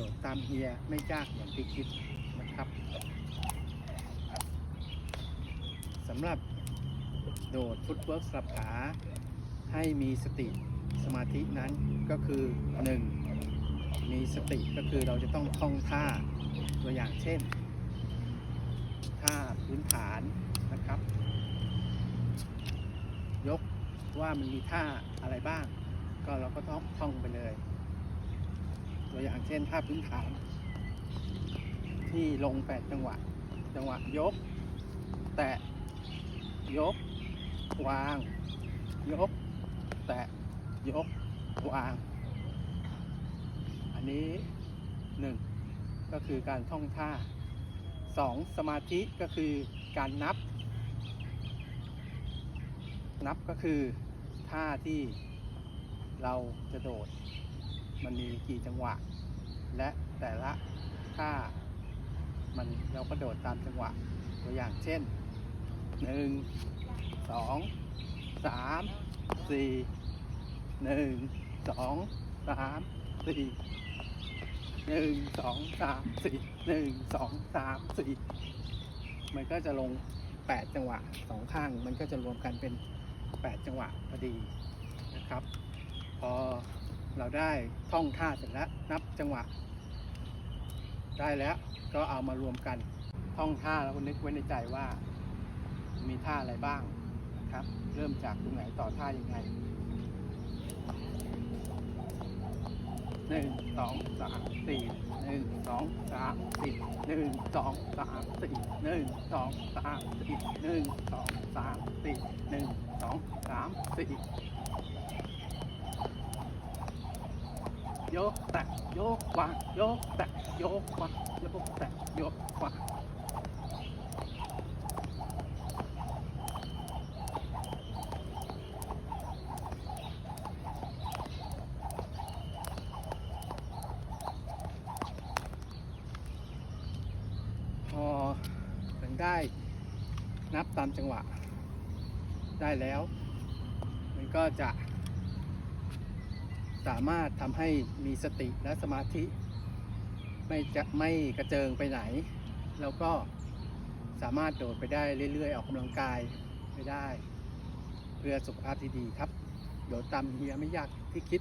โดดตามเฮียไม่ยากอย่างที่คิดนะครับสำหรับโดดฟุตเวิร์กสลับขาให้มีสติสมาธินั้นก็คือ 1. มีสติก็คือเราจะต้องท่องท่าตัวอย่างเช่น ท่าพื้นฐานนะครับ ยกว่ามันมีท่าอะไรบ้าง ก็เราก็ต้องท่องไปเลย ตัวอย่างเช่นท่าพื้นฐาน ที่ลงแปดจังหวะ จังหวะยก แตะ ยก วาง ยก แตะ ยก วาง อันนี้หนึ่งก็คือการท่องท่าสองสมาธิก็คือการนับ นับก็คือท่าที่เราจะโดด มันมีกี่จังหวะ และแต่ละท่ามันเราก็โดดตามจังหวะตัวอย่างเช่นหนึ่งสองสามสี่หนึ่งสองสามสี่หนึ่งสองสามสี่หนึ่งสองสามสี่มันก็จะลงแปดจังหวะสองข้าง มันก็จะรวมกันเป็นแปดจังหวะพอดีนะครับ ได้ท่องท่าเสร็จแล้วนับจังหวะ ได้แล้วก็เอามารวมกันท่องท่าแล้วก็นึกไว้ในใจว่า มีท่าอะไรบ้างนะครับ เริ่มจากตรงไหนต่อท่ายังไงหนึ่งสองสามสี่หนึ่งสองสามสี่หนึ่งสองสามสี่หนึ่งสองสามสี่หนึ่งสองสามสี่หนึ่งสองสามสี่ โยกแตะโยกขวาโยกแตะโยกขวาโยกแตะโยกขวาพอถึงได้นับตามจังหวะ ได้แล้ว มันก็จะ สามารถทำให้มีสติและสมาธิ ไม่จะไม่กระเจิงไปไหน แล้วก็สามารถโดดไปได้เรื่อยๆ ออกกำลังกายไปได้ เพื่อสุขภาพที่ดีครับ โดดตามเฮียไม่ยากที่คิด